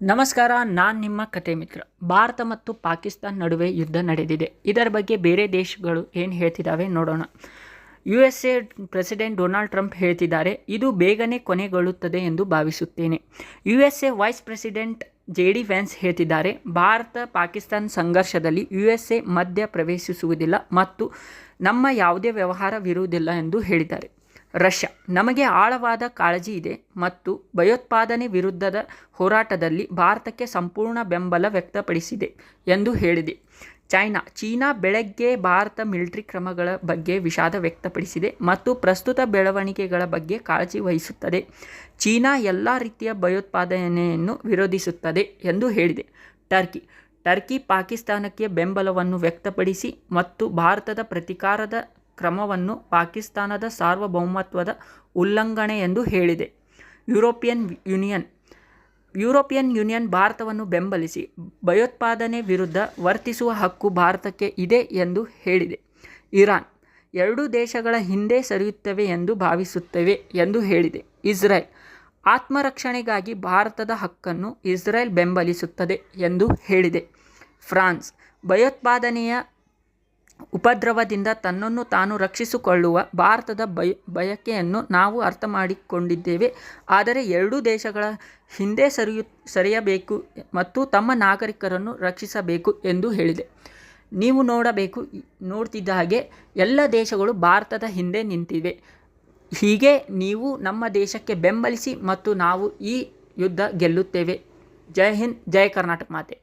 ನಮಸ್ಕಾರ, ನಾನು ನಿಮ್ಮ ಕತೆ ಮಿತ್ರ. ಭಾರತ ಮತ್ತು ಪಾಕಿಸ್ತಾನ್ ನಡುವೆ ಯುದ್ಧ ನಡೆದಿದೆ. ಇದರ ಬಗ್ಗೆ ಬೇರೆ ದೇಶಗಳು ಏನು ಹೇಳ್ತಿದ್ದಾವೆ ನೋಡೋಣ. U S A president Donald Trump ಹೇಳ್ತಿದ್ದಾರೆ, ಇದು ಬೇಗನೆ ಕೊನೆಗೊಳ್ಳುತ್ತದೆ ಎಂದು ಭಾವಿಸುತ್ತೇನೆ. U S A vice president J D Vance ಹೇಳ್ತಿದ್ದಾರೆ, ಭಾರತ ಪಾಕಿಸ್ತಾನ್ ಸಂಘರ್ಷದಲ್ಲಿ ಯು ಎಸ್ ಎ ಮಧ್ಯ ಪ್ರವೇಶಿಸುವುದಿಲ್ಲ ಮತ್ತು ನಮ್ಮ ಯಾವುದೇ ವ್ಯವಹಾರವಿರುವುದಿಲ್ಲ ಎಂದು ಹೇಳಿದ್ದಾರೆ. ರಷ್ಯಾ. ನಮಗೆ ಆಳವಾದ ಕಾಳಜಿ ಇದೆ ಮತ್ತು ಭಯೋತ್ಪಾದನೆ ವಿರುದ್ಧದ ಹೋರಾಟದಲ್ಲಿ ಭಾರತಕ್ಕೆ ಸಂಪೂರ್ಣ ಬೆಂಬಲ ವ್ಯಕ್ತಪಡಿಸಿದೆ ಎಂದು ಹೇಳಿದೆ. ಚೈನಾ, ಚೀನಾ ಬೆಳಗ್ಗೆ ಭಾರತ ಮಿಲಿಟರಿ ಕ್ರಮಗಳ ಬಗ್ಗೆ ವಿಷಾದ ವ್ಯಕ್ತಪಡಿಸಿದೆ ಮತ್ತು ಪ್ರಸ್ತುತ ಬೆಳವಣಿಗೆಗಳ ಬಗ್ಗೆ ಕಾಳಜಿ ವಹಿಸುತ್ತದೆ. ಚೀನಾ ಎಲ್ಲ ರೀತಿಯ ಭಯೋತ್ಪಾದನೆಯನ್ನು ವಿರೋಧಿಸುತ್ತದೆ ಎಂದು ಹೇಳಿದೆ. ಟರ್ಕಿ ಟರ್ಕಿ ಪಾಕಿಸ್ತಾನಕ್ಕೆ ಬೆಂಬಲವನ್ನು ವ್ಯಕ್ತಪಡಿಸಿ ಮತ್ತು ಭಾರತದ ಪ್ರತಿಕಾರದ ಕ್ರಮವನ್ನು ಪಾಕಿಸ್ತಾನದ ಸಾರ್ವಭೌಮತ್ವದ ಉಲ್ಲಂಘನೆ ಎಂದು ಹೇಳಿದೆ. ಯುರೋಪಿಯನ್ ಯೂನಿಯನ್ ಯುರೋಪಿಯನ್ ಯೂನಿಯನ್ ಭಾರತವನ್ನು ಬೆಂಬಲಿಸಿ ಭಯೋತ್ಪಾದನೆ ವಿರುದ್ಧ ವರ್ತಿಸುವ ಹಕ್ಕು ಭಾರತಕ್ಕೆ ಇದೆ ಎಂದು ಹೇಳಿದೆ. ಇರಾನ್, ಎರಡೂ ದೇಶಗಳ ಹಿಂದೆ ಸರಿಯುತ್ತವೆ ಎಂದು ಭಾವಿಸುತ್ತೇವೆ ಎಂದು ಹೇಳಿದೆ. ಇಸ್ರೇಲ್, ಆತ್ಮರಕ್ಷಣೆಗಾಗಿ ಭಾರತದ ಹಕ್ಕನ್ನು ಇಸ್ರೇಲ್ ಬೆಂಬಲಿಸುತ್ತದೆ ಎಂದು ಹೇಳಿದೆ. ಫ್ರಾನ್ಸ್, ಭಯೋತ್ಪಾದನೆಯ ಉಪದ್ರವದಿಂದ ತನ್ನನ್ನು ತಾನು ರಕ್ಷಿಸಿಕೊಳ್ಳುವ ಭಾರತದ ಬಯ, ಬಯಕೆಯನ್ನು ನಾವು ಅರ್ಥ ಮಾಡಿಕೊಂಡಿದ್ದೇವೆ ಆದರೆ ಎರಡೂ ದೇಶಗಳ ಹಿಂದೆ ಸರಿಯು, ಸರಿಯಬೇಕು ಮತ್ತು ತಮ್ಮ ನಾಗರಿಕರನ್ನು ರಕ್ಷಿಸಬೇಕು ಎಂದು ಹೇಳಿದೆ. ನೀವು ನೋಡಬೇಕು, ನೋಡ್ತಿದ್ದ ಹಾಗೆ ಎಲ್ಲ ದೇಶಗಳು ಭಾರತದ ಹಿಂದೆ ನಿಂತಿವೆ. ಹೀಗೆ ನೀವು ನಮ್ಮ ದೇಶಕ್ಕೆ ಬೆಂಬಲಿಸಿ ಮತ್ತು ನಾವು ಈ ಯುದ್ಧ ಗೆಲ್ಲುತ್ತೇವೆ. ಜೈ ಹಿಂದ್, ಜೈ ಕರ್ನಾಟಕ ಮಾತೆ.